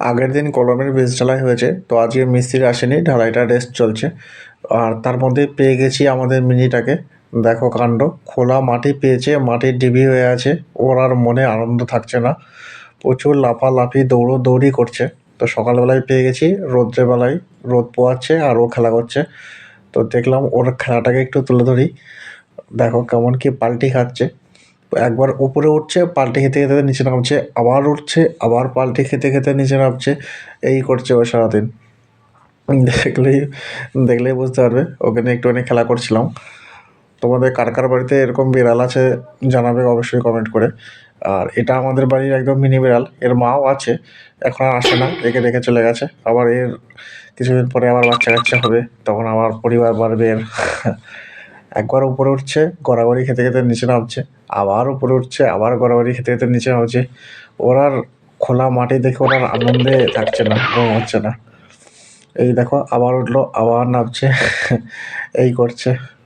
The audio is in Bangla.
আগের দিন কলমের বীজ ঢালাই হয়েছে, তো আজকে মিস্ত্রি আসেনি, ঢালাইটা রেস্ট চলছে। আর তার মধ্যে পেয়ে গেছি আমাদের মিনিটাকে। দেখো কাণ্ড, খোলা মাটি পেয়েছে, মাটির ডিবি হয়ে আছে, ওর আর মনে আনন্দ থাকছে না। প্রচুর লাফালাফি, দৌড়ো দৌড়ি করছে। তো সকালবেলায় পেয়ে গেছি, রোদ্রে বেলায় রোদ পোয়াচ্ছে আর ও খেলা করছে। তো দেখলাম ওর খেলাটাকে একটু তুলে ধরি। দেখো কেমন কি পাল্টি খাচ্ছে। একবার উপরে উঠছে, পাল্টে খেতে খেতে নিচে নামছে, আবার উঠছে, আবার পাল্টে খেতে খেতে নিচে নামছে, এই করছে ও সারাদিন। দেখলেই দেখলেই বুঝতে পারবে, ওকে নিয়ে একটুখানি খেলা করছিলাম। তোমাদের কার কার বাড়িতে এরকম বিড়াল আছে জানাবে অবশ্যই কমেন্ট করে। আর এটা আমাদের বাড়ির একদম মিনি বিড়াল, এর মাও আছে, এখন আর আসে না একে রেখে চলে গেছে। আবার এর কিছুদিন পরে আবার বাচ্চা কাচ্চা হবে, তখন আমার পরিবার বাড়বে এর। একবার উপরে উঠছে, গড়াগড়ি খেতে খেতে নিচে নামছে। আবার উপরে উঠছে, আবার গড়াগড়ি খেতে খেতে নিচে নামছে। ওর আর খোলা মাটি দেখে ওর আর আনন্দে থাকছে না, ঘুম হচ্ছে না। এই দেখো, আবার উঠল, আবার নামছে, এই করছে।